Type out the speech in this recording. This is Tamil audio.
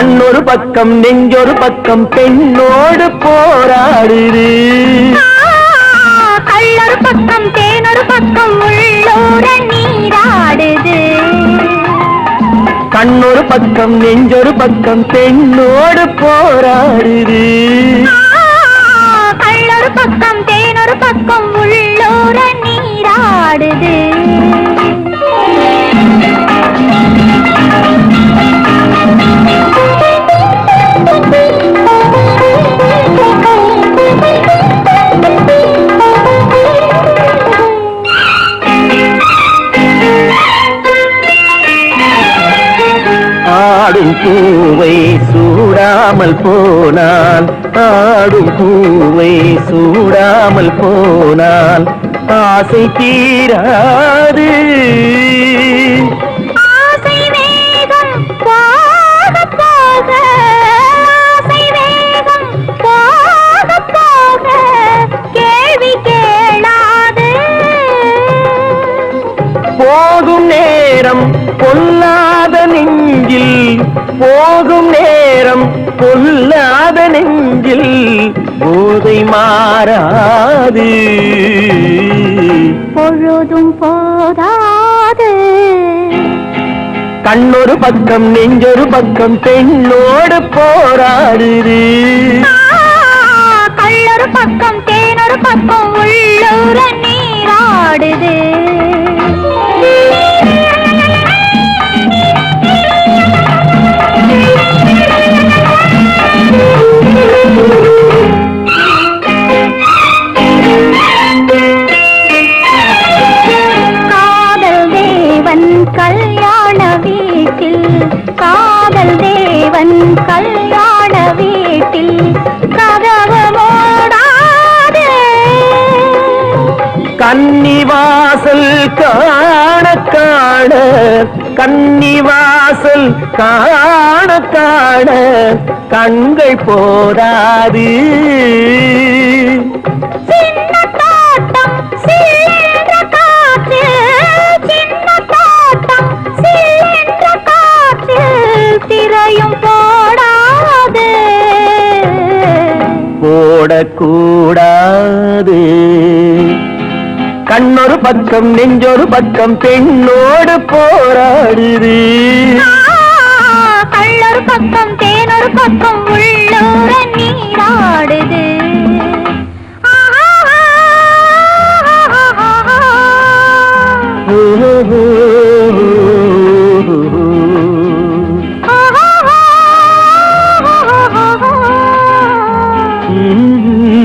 கண்ணொரு பக்கம் பெண்ணோடு போராடுது. கள்ளொரு பக்கம் தேனொரு பக்கம் உள்ளூர நீராடுது. கண்ணொரு பக்கம் நெஞ்சொரு பக்கம் பெண்ணோடு போராடுது. கள்ளொரு பக்கம் ஆடும் பூவை சூடாமல் போனான் ஆடும் பூவை சூடாமல் போனான் ஆசை தீராது. போகும் நேரம் பொல்லாத நெஞ்சில் போகும் நேரம் பொல்லாத நெஞ்சில் போதை மாறாது. பொழுதும் போதாது. கண்ணொரு பக்கம் நெஞ்சொரு பக்கம் பெண்ணோடு போராடுது. கள்ளொரு கல்யாண வீட்டில் காதல் தேவன் கல்யாண வீட்டில் கதவு மூடாது. கன்னிவாசல் காண காண கன்னிவாசல் காண காண கண்கள் போதாது. ஓடக்கூடாது. கண்ணொரு பக்கம் நெஞ்சொரு பக்கம் பெண்ணோடு போராடுது Mm-hmm.